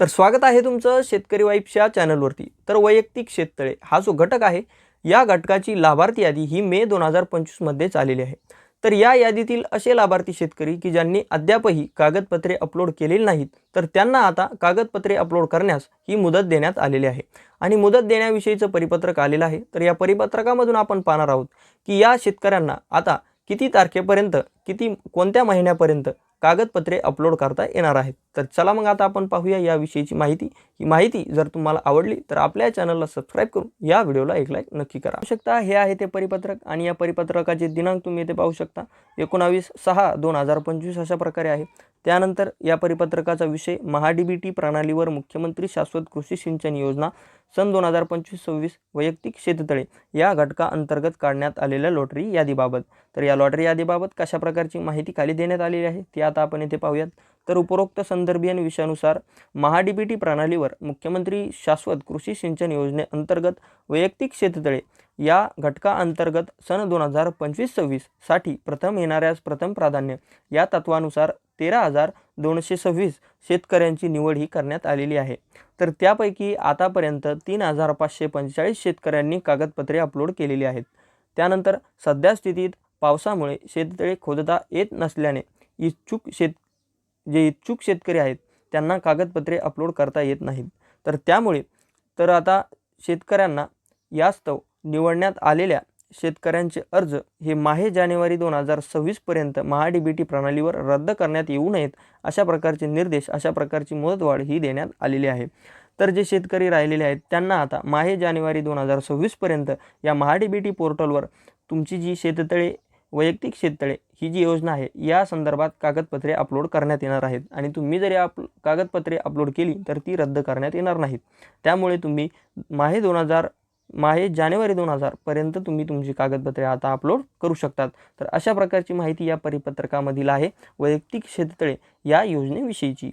तर स्वागत आहे तुमचं शेतकरी वाईफच्या चॅनलवरती. तर वैयक्तिक शेततळे हा जो घटक आहे या घटकाची लाभार्थी यादी ही मे दोन हजार पंचवीसमध्येच आलेली आहे. तर या यादीतील असे लाभार्थी शेतकरी की ज्यांनी अद्यापही कागदपत्रे अपलोड केलेली नाहीत तर त्यांना आता कागदपत्रे अपलोड करण्यास ही मुदत देण्यात आलेली आहे. आणि मुदत देण्याविषयीचं परिपत्रक आलेलं आहे. तर या परिपत्रकामधून आपण पाहणार आहोत की या शेतकऱ्यांना आता किती तारखेपर्यंत किती कोणत्या महिन्यापर्यंत कागदपत्रे अपलोड करता येणार आहेत. तर चला मग आता आपण पाहूया याविषयीची माहिती. ही माहिती जर तुम्हाला आवडली तर आपल्या चॅनलला सबस्क्राईब करून या व्हिडिओला एक लाईक नक्की करा. शकता हे आहे ते परिपत्रक आणि या परिपत्रकाचे दिनांक तुम्ही इथे पाहू शकता. एकोणावीस सहा दोन हजार पंचवीस अशा प्रकारे आहे. त्यानंतर या परिपत्रकाचा विषय महाडीबीटी प्रणालीवर मुख्यमंत्री शाश्वत कृषी सिंचन योजना सन दोन हजार पंचवीस सव्वीस वैयक्तिक शेततळे या घटकाअंतर्गत काढण्यात आलेल्या लॉटरी यादीबाबत. तर या लॉटरी यादीबाबत कशा प्रकारची माहिती खाली देण्यात आलेली आहे ती आता आपण येथे पाहूयात. तर उपरोक्त संदर्भीयन विषयानुसार महाडीबीटी प्रणालीवर मुख्यमंत्री शाश्वत कृषी सिंचन योजनेअंतर्गत वैयक्तिक शेततळे या घटकाअंतर्गत सन दोन हजार पंचवीस सव्वीससाठी प्रथम येणाऱ्यास प्रथम प्राधान्य या तत्वानुसार तेरा हजार दोनशे सव्वीस शेतकऱ्यांची निवड ही करण्यात आलेली आहे. तर त्यापैकी आतापर्यंत तीन हजार पाचशे पंचेचाळीस शेतकऱ्यांनी कागदपत्रे अपलोड केलेली आहेत. त्यानंतर सध्या स्थितीत पावसामुळे शेततळे खोदता येत नसल्याने इच्छुक शेत जे इच्छुक शेतकरी आहेत त्यांना कागदपत्रे अपलोड करता येत नाहीत. तर त्यामुळे तर आता शेतकऱ्यांना यास्तव निवडण्यात आलेल्या शेतकऱ्यांचे अर्ज हे माहे जानेवारी दोन हजार सव्वीसपर्यंत महाडीबीटी प्रणालीवर रद्द करण्यात येऊ नयेत अशा प्रकारचे निर्देश अशा प्रकारची मुदतवाढ ही देण्यात आलेली आहे. तर जे शेतकरी राहिलेले आहेत त्यांना आता माहे जानेवारी दोन हजार सव्वीसपर्यंत या महाडीबीटी पोर्टलवर तुमची जी शेततळे वैयक्तिक शेततळे ही जी योजना आहे या संदर्भात कागदपत्रे अपलोड करण्यात येणार आहेत. आणि तुम्ही जरी आप कागदपत्रे अपलोड केली तर ती रद्द करण्यात येणार नाहीत. त्यामुळे तुम्ही माहे दोन हजार माहे जानेवारी दोन हजारपर्यंत तुम्ही तुमची कागदपत्रे आता अपलोड करू शकतात. तर अशा प्रकारची माहिती या परिपत्रकामधील आहे. वैयक्तिक शेततळे या योजनेविषयीची.